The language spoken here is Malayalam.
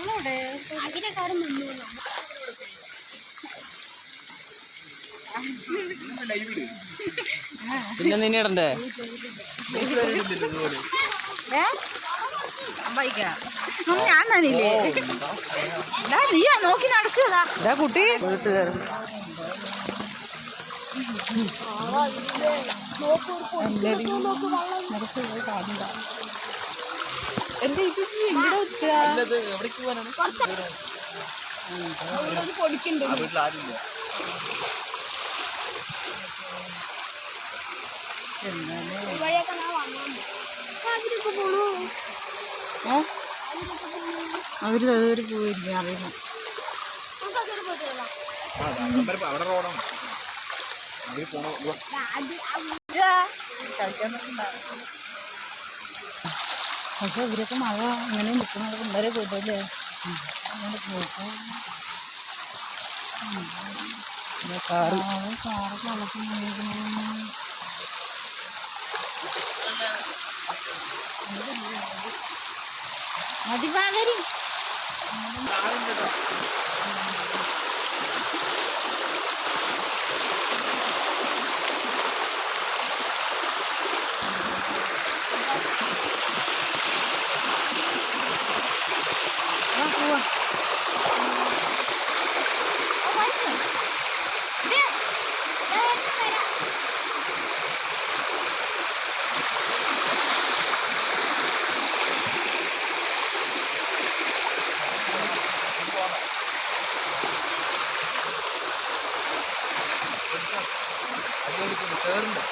അവിടെ അതിനെക്കാരും നിന്നു പിന്നെ നിന്നെ ഇടണ്ടേ? ഞാൻ നനില്ലേ നീയാ നോക്കി നടക്കുക നോക്കൂ കുട്ടി അതിലൊക്കെ ഇത് ഏ? അവർ അതൊരു പോയിരിക്കും അറിയില്ല. അവിടെ റോഡാണ്. പോണോ പക്ഷെ ഇവരൊക്കെ മഴ ഇങ്ങനെ നിൽക്കുന്നത് പിള്ളേരെ പോയിട്ടല്ലേ? അങ്ങനെ പോക്കും കാറ്. കാറ് കളക്കുന്നു മതിവാകരി அதோடு சேர்ந்து